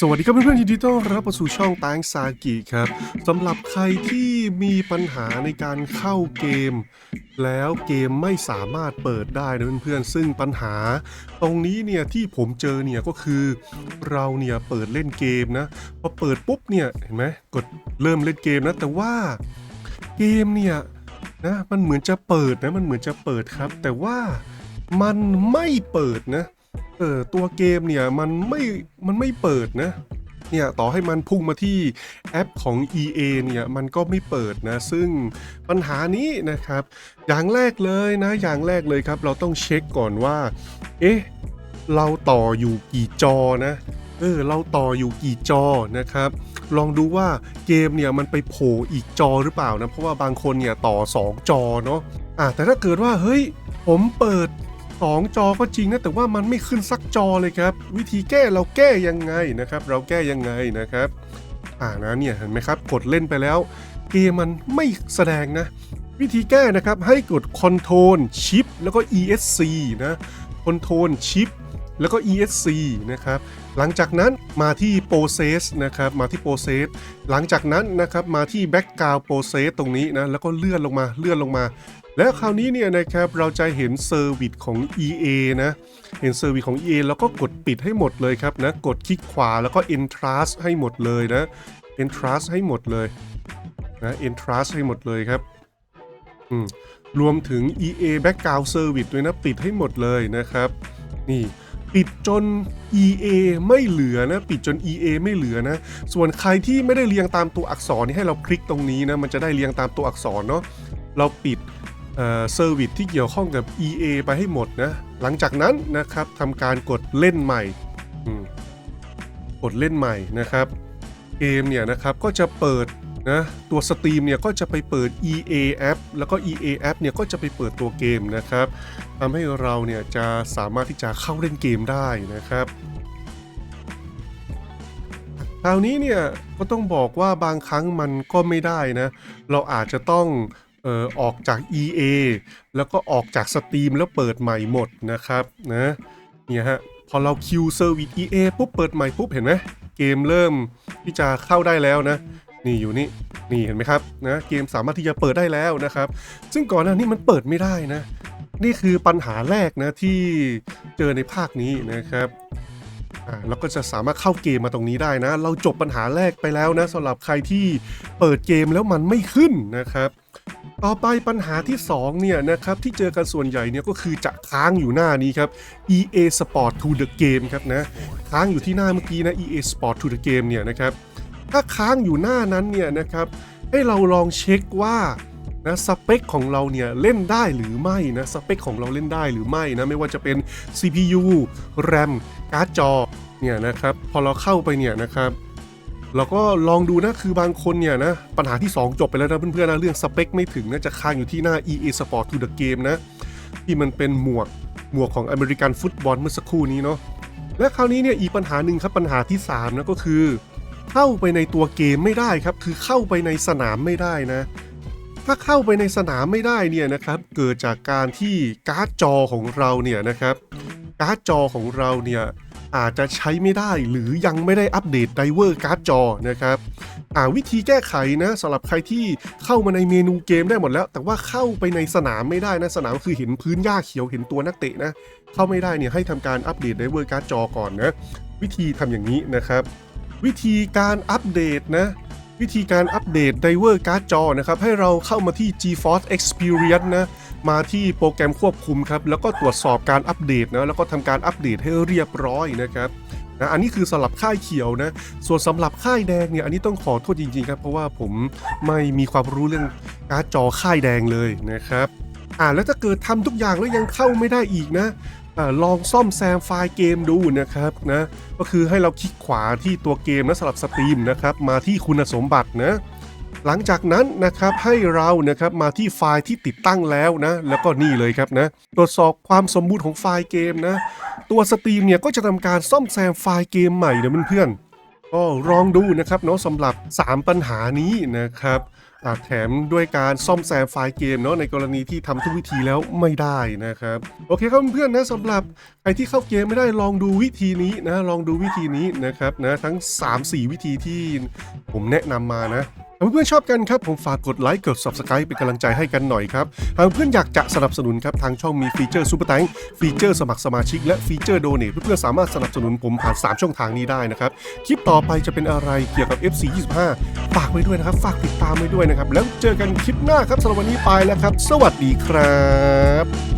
สวัสดีครับเพื่อนๆยินดีต้อนรับเข้าสู่ช่องแตงซากิครับสำหรับใครที่มีปัญหาในการเข้าเกม แล้วเกมไม่สามารถเปิดได้นะเพื่อนๆซึ่งปัญหา ตรงนี้เนี่ยที่ผมเจอเนี่ยก็คือเราเนี่ยเปิดเล่นเกมนะพอเปิดปุ๊บเนี่ยเห็นไหมกดเริ่มเล่นเกมนะแต่ว่าเกมเนี่ยนะมันเหมือนจะเปิดนะมันเหมือนจะเปิดครับ แต่ว่ามันไม่เปิดนะ เออตัวเกมเนี่ยมันไม่มันไม่เปิดนะเนี่ยต่อให้มันพุ่งมาที่แอปของ EA เนี่ยมันก็ไม่เปิดนะ ซึ่งปัญหานี้นะครับ อย่างแรกเลยนะ อย่างแรกเลยครับ เราต้องเช็คก่อนว่า เอ๊ะ เราต่ออยู่กี่จอนะ เออ เราต่ออยู่กี่จอนะครับ ลองดูว่าเกมเนี่ยมันไปโผล่อีกจอหรือเปล่านะ เพราะว่าบางคนเนี่ยต่อ 2 จอเนาะอะแต่ถ้าเกิดว่าเฮ้ยผมเปิด 2 จอก็จริงนะแต่ว่ามันไม่ขึ้นสักจอเลยครับ วิธีแก้เราแก้ยังไงนะครับ เราแก้ยังไงนะครับอ่านะเนี่ยเห็นไหมครับกดเล่นไปแล้ว เกมมันไม่แสดงนะ วิธีแก้นะครับให้กด Ctrl Shift แล้วก็ ESC นะ Ctrl Shift แล้วก็ ESC นะครับ หลังจากนั้นมาที่ Process นะครับ มาที่ Process หลังจากนั้นนะครับ มาที่ Background Process ตรงนี้นะ แล้วก็เลื่อนลงมา เลื่อนลงมา แล้วคราวนี้เนี่ยนะครับเราจะเห็นเซอร์วิสของ EA นะเห็นเซอร์วิสของ EA แล้วก็กดปิดให้หมดเลยครับนะกดคลิกขวาแล้วก็ Entrust ให้หมดเลยนะ Entrust ให้หมดเลยนะ Entrust ให้หมดเลยครับอืมรวมถึง EA Background Service ด้วยนะปิดให้หมดเลยนะครับ นี่ปิดจน EA ไม่เหลือนะ ปิดจน EA ไม่เหลือนะ ส่วนใครที่ไม่ได้เรียงตามตัวอักษรนี่ให้เราคลิกตรงนี้นะ มันจะได้เรียงตามตัวอักษรเนาะเราปิด เซอร์วิสที่เกี่ยวข้องกับ EA ไปให้หมดนะ หลังจากนั้นนะครับทำการกดเล่นใหม่ กดเล่นใหม่นะครับ เกมเนี่ยนะครับก็จะเปิดนะตัวสตรีมเนี่ยก็จะไปเปิด EA App แล้วก็ EA App เนี่ยก็จะไปเปิดตัวเกมนะครับทำให้เราเนี่ยจะสามารถที่จะเข้าเล่นเกมได้นะครับคราวนี้เนี่ยก็ต้องบอกว่าบางครั้งมันก็ไม่ได้นะ เราอาจจะต้อง อ่อออกจาก EA แล้วก็ออกจากสตรีมแล้วเปิดใหม่หมดนะครับนะเนี่ยฮะพอเราคิวเซอร์วิส EA ปุ๊บเปิดใหม่ปุ๊บเห็นไหมเกมเริ่มที่จะเข้าได้แล้วนะนี่อยู่นี่นี่เห็นไหมครับนะเกมสามารถที่จะเปิดได้แล้วนะครับ ซึ่งก่อนหน้านี้มันเปิดไม่ได้นะ นี่คือปัญหาแรกนะที่เจอในภาคนี้นะครับอ่าเราก็จะสามารถเข้าเกมมาตรงนี้ได้นะ เราจบปัญหาแรกไปแล้วนะสำหรับใครที่เปิดเกมแล้วมันไม่ขึ้นนะครับ ต่อไปปัญหาที่2เนี่ยนะครับที่เจอกันส่วนใหญ่เนี่ยก็คือจะค้างอยู่หน้านี้ครับ EA Sport to the Game ครับนะค้างอยู่ที่หน้าเมื่อกี้นะ EA Sport to the Game เนี่ยนะครับถ้าค้างอยู่หน้านั้นเนี่ยนะครับให้เราลองเช็คว่านะสเปคของเราเนี่ยเล่นได้หรือไม่นะสเปคของเราเล่นได้หรือไม่นะไม่ว่าจะเป็น CPU RAM การ์ดจอเนี่ยนะครับพอเราเข้าไปเนี่ยนะครับ เราก็ลองดูนะคือบางคนเนี่ยนะปัญหาที่ 2 จบไปแล้วนะเพื่อนๆนะเรื่องสเปคไม่ถึงนะจะค้างอยู่ที่หน้า EA Sport to the Game นะ ที่มันเป็นหมวกหมวกของอเมริกันฟุตบอลเมื่อสักครู่นี้เนาะและคราวนี้เนี่ยอีกปัญหาหนึ่งครับปัญหาที่3นะก็คือ เข้าไปในตัวเกมไม่ได้ครับ คือเข้าไปในสนามไม่ได้นะ ถ้าเข้าไปในสนามไม่ได้เนี่ยนะครับเกิดจากการที่การ์ดจอของเราเนี่ยนะครับการ์ดจอของเราเนี่ย อาจจะใช้ไม่ได้หรือยังไม่ได้อัปเดตไดเวอร์การ์ดจอนะครับวิธีแก้ไขนะสำหรับใครที่เข้ามาในเมนูเกมได้หมดแล้ว แต่ว่าเข้าไปในสนามไม่ได้นะสนามคือเห็นพื้นหญ้าเขียวเห็นตัวนักเตะนะเข้าไม่ได้เนี่ยให้ทำการอัปเดตไดเวอร์การ์ดจอก่อนนะวิธีทำอย่างนี้นะครับ วิธีการอัปเดตนะวิธีการอัปเดตไดเวอร์การ์ดจอนะครับให้เราเข้ามาที่ GeForce Experience นะ มาที่โปรแกรมควบคุมครับแล้วก็ตรวจสอบการอัปเดตนะแล้วก็ทำการอัปเดตให้เรียบร้อยนะครับนะอันนี้คือสำหรับค่ายเขียวนะ ส่วนสำหรับค่ายแดงเนี่ยอันนี้ต้องขอโทษจริงๆครับเพราะว่าผมไม่มีความรู้เรื่องการ์ดจอค่ายแดงเลยนะครับอ่าแล้วถ้าเกิดทำทุกอย่างแล้วยังเข้าไม่ได้อีกนะอ่าลองซ่อมแซมไฟล์เกมดูนะครับนะก็คือให้เราคลิกขวาที่ตัวเกมนะสำหรับสตรีมนะครับมาที่คุณสมบัตินะ หลังจากนั้นนะครับให้เรานะครับมาที่ไฟล์ที่ติดตั้งแล้วนะ แล้วก็นี่เลยครับนะ ตรวจสอบความสมบูรณ์ของไฟล์เกมนะ ตัวสตรีมเนี่ยก็จะทำการซ่อมแซมไฟล์เกมใหม่นะเพื่อนๆก็ลองดูนะครับเนาะสำหรับ 3 ปัญหานี้นะครับแถมด้วยการซ่อมแซมไฟล์เกมเนาะในกรณีที่ทำทุกวิธีแล้วไม่ได้นะครับ โอเคครับเพื่อนๆนะสำหรับใครที่เข้าเกมไม่ได้ลองดูวิธีนี้นะลองดูวิธีนี้นะครับนะทั้ง 3-4 วิธีที่ผมแนะนำมานะ ถ้าเพื่อนๆชอบกันครับผมฝากกดไลค์กด subscribe เป็นกำลังใจให้กันหน่อยครับ หากเพื่อนอยากจะสนับสนุนครับทางช่องมีฟีเจอร์ซูเปอร์แตงฟีเจอร์สมัครสมาชิกและฟีเจอร์โดเนทเพื่อนๆสามารถสนับสนุนผมผ่าน 3 ช่องทางนี้ได้นะครับ คลิปต่อไปจะเป็นอะไรเกี่ยวกับ FC 25ฝากไว้ด้วยนะครับ ฝากติดตามไว้ด้วยนะครับ แล้วเจอกันคลิปหน้าครับสำหรับวันนี้ไปแล้วครับ สวัสดีครับ